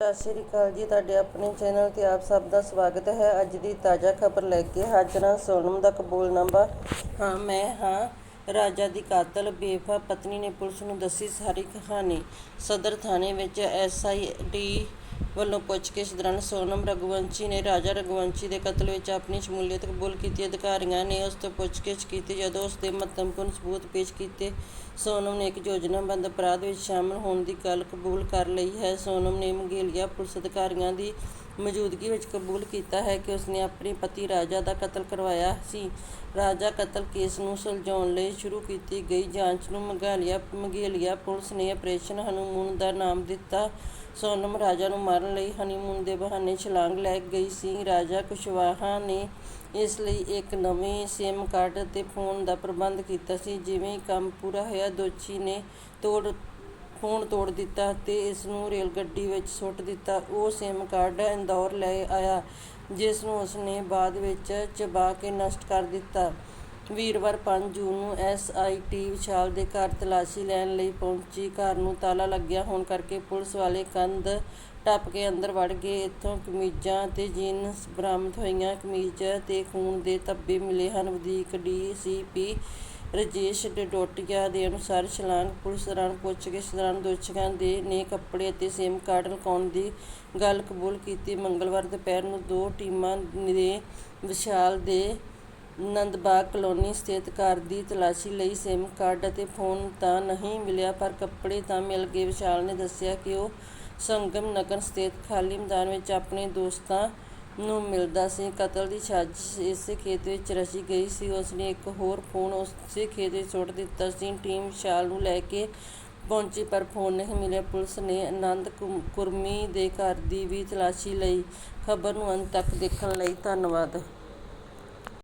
ਸਤਿ ਸ਼੍ਰੀ ਅਕਾਲ ਜੀ, ਤੁਹਾਡੇ ਆਪਣੇ ਚੈਨਲ ਤੇ ਆਪ ਸਭ ਦਾ ਸਵਾਗਤ ਹੈ। ਅੱਜ ਦੀ ਤਾਜ਼ਾ ਖਬਰ ਲੈ ਕੇ ਹਾਜ਼ਰ ਸੋਨਮ ਦਾ ਕਬੂਲਨਾਮਾ ਹਾਂ, ਮੈਂ ਹਾਂ। ਰਾਜਾ ਦੀ ਕਾਤਲ ਬੇਵਫਾ ਪਤਨੀ ਨੇ ਪੁਲਿਸ ਨੂੰ ਦੱਸੀ ਸਾਰੀ ਕਹਾਣੀ। ਸਦਰ ਥਾਣੇ ਵਿੱਚ ਐਸਆਈਟੀ ਵੱਲੋਂ ਪੁੱਛਗਿੱਛ ਦੌਰਾਨ ਸੋਨਮ ਰਘੁਵੰਸ਼ੀ ਨੇ ਰਾਜਾ ਰਘੁਵੰਸ਼ੀ ਦੇ ਕਤਲ ਵਿੱਚ ਆਪਣੀ ਸ਼ਮੂਲੀਅਤ ਕਬੂਲ ਕੀਤੀ। ਅਧਿਕਾਰੀਆਂ ਨੇ ਉਸ ਤੋਂ ਪੁੱਛਗਿੱਛ ਕੀਤੀ ਜਦੋਂ ਉਸ ਦੇ ਮਹੱਤਵਪੂਰਨ ਸਬੂਤ ਪੇਸ਼ ਕੀਤੇ। ਸੋਨਮ ਨੇ ਇੱਕ ਯੋਜਨਾਬੱਧ ਅਪਰਾਧ ਵਿੱਚ ਸ਼ਾਮਲ ਹੋਣ ਦੀ ਗੱਲ ਕਬੂਲ ਕਰ ਲਈ ਹੈ। ਸੋਨਮ ਨੇ ਮੰਗੇਲੀਆ ਪੁਲਿਸ ਅਧਿਕਾਰੀਆਂ ਦੀ ਮੌਜੂਦਗੀ ਵਿੱਚ ਕਬੂਲ ਕੀਤਾ ਹੈ ਕਿ ਉਸਨੇ ਆਪਣੇ ਪਤੀ ਰਾਜਾ ਦਾ ਕਤਲ ਕਰਵਾਇਆ ਸੀ। ਰਾਜਾ ਕਤਲ ਕੇਸ ਨੂੰ ਸੁਲਝਾਉਣ ਲਈ ਸ਼ੁਰੂ ਕੀਤੀ ਗਈ ਜਾਂਚ ਨੂੰ ਮੰਗਾਲੀਆ, ਮੰਗੇਲੀਆ ਪੁਲਿਸ ਨੇ ਆਪਰੇਸ਼ਨ ਹਨੀਮੂਨ ਦਾ ਨਾਮ ਦਿੱਤਾ। ਸੋਨਮ ਰਾਜਾ ਨੂੰ ਮਾਰਨ ਲਈ ਹਨੀਮੂਨ ਦੇ ਬਹਾਨੇ ਛਲਾਂਗ ਲੈ ਗਈ ਸੀ। ਰਾਜਾ ਕੁਸ਼ਵਾਹਾ ਨੇ ਇਸ ਲਈ ਇੱਕ ਨਵੇਂ ਸਿਮ ਕਾਰਡ ਅਤੇ ਫੋਨ ਦਾ ਪ੍ਰਬੰਧ ਕੀਤਾ ਸੀ, ਜਿਵੇਂ ਹੀ ਕੰਮ ਪੂਰਾ ਹੋਇਆ, ਦੋਸ਼ੀ ਨੇ ਤੋੜ ਫੋਨ ਤੋੜ ਦਿੱਤਾ ਅਤੇ ਇਸ ਨੂੰ ਰੇਲ ਗੱਡੀ ਵਿੱਚ ਸੁੱਟ ਦਿੱਤਾ। ਉਹ ਸਿਮ ਕਾਰਡ ਇੰਦੌਰ ਲੈ ਆਇਆ ਜਿਸ ਨੂੰ ਉਸਨੇ ਬਾਅਦ ਵਿੱਚ ਚਬਾ ਕੇ ਨਸ਼ਟ ਕਰ ਦਿੱਤਾ। ਵੀਰਵਾਰ 5 ਜੂਨ ਨੂੰ ਐਸਆਈਟੀ ਵਿਸ਼ਾਲ ਦੇ ਘਰ ਤਲਾਸ਼ੀ ਲੈਣ ਲਈ ਪਹੁੰਚੀ। ਘਰ ਨੂੰ ਤਾਲਾ ਲੱਗਿਆ ਹੋਣ ਕਰਕੇ ਪੁਲਿਸ ਵਾਲੇ ਕੰਧ ਟੱਪ ਕੇ ਅੰਦਰ ਵੜ ਗਏ। ਇੱਥੋਂ ਕਮੀਜ਼ਾਂ ਤੇ ਜੀਨਸ ਬਰਾਮਦ ਹੋਈਆਂ। ਕਮੀਜ਼ ਤੇ ਖੂਨ ਦੇ ਧੱਬੇ ਮਿਲੇ ਹਨ। ਵਧੀਕ ਡੀਸੀਪੀ ਰਜੇਸ਼ ਡਡੋਟੀਆ ਦੇ ਅਨੁਸਾਰ ਛਲਾਂਗ ਪੁਲਿਸ ਦੌਰਾਨ ਪੁੱਛਗਿੱਛ ਦੌਰਾਨ ਦੋਸ਼ੀਆਂ ਦੇ ਨੇ ਕੱਪੜੇ ਅਤੇ ਸਿਮ ਕਾਰਡ ਲੁਕਾਉਣ ਦੀ ਗੱਲ ਕਬੂਲ ਕੀਤੀ। ਮੰਗਲਵਾਰ ਦੁਪਹਿਰ ਨੂੰ ਦੋ ਟੀਮਾਂ ਨੇ ਵਿਸ਼ਾਲ ਦੇ ਨੰਦਬਾਗ ਕਲੋਨੀ ਸਥਿਤ ਘਰ ਦੀ ਤਲਾਸ਼ੀ ਲਈ ਸਿਮ ਕਾਰਡ ਅਤੇ ਫੋਨ ਤਾਂ ਨਹੀਂ ਮਿਲਿਆ, ਪਰ ਕੱਪੜੇ ਤਾਂ ਮਿਲ ਗਏ। ਵਿਸ਼ਾਲ ਨੇ ਦੱਸਿਆ ਕਿ ਉਹ ਸੰਗਮ ਨਗਰ ਸਥਿਤ ਖਾਲੀ ਮੈਦਾਨ ਵਿੱਚ ਆਪਣੇ ਦੋਸਤਾਂ ਨੂੰ ਮਿਲਦਾ ਸੀ। ਕਤਲ ਦੀ ਸਾਜ਼ਿਸ਼ ਇਸੇ ਖੇਤ ਵਿੱਚ ਰਚੀ ਗਈ ਸੀ। ਉਸਨੇ ਇੱਕ ਹੋਰ ਫੋਨ ਉਸੇ ਖੇਤ ਵਿੱਚ ਸੁੱਟ ਦਿੱਤਾ ਸੀ। ਟੀਮ ਵਿਸ਼ਾਲ ਨੂੰ ਲੈ ਕੇ ਪਹੁੰਚੀ, ਪਰ ਫੋਨ ਨਹੀਂ ਮਿਲਿਆ। ਪੁਲਿਸ ਨੇ ਆਨੰਦ ਕੁਰਮੀ ਦੇ ਘਰ ਦੀ ਵੀ ਤਲਾਸ਼ੀ ਲਈ। ਖਬਰ ਨੂੰ ਅੰਤ ਤੱਕ ਦੇਖਣ ਲਈ ਧੰਨਵਾਦ।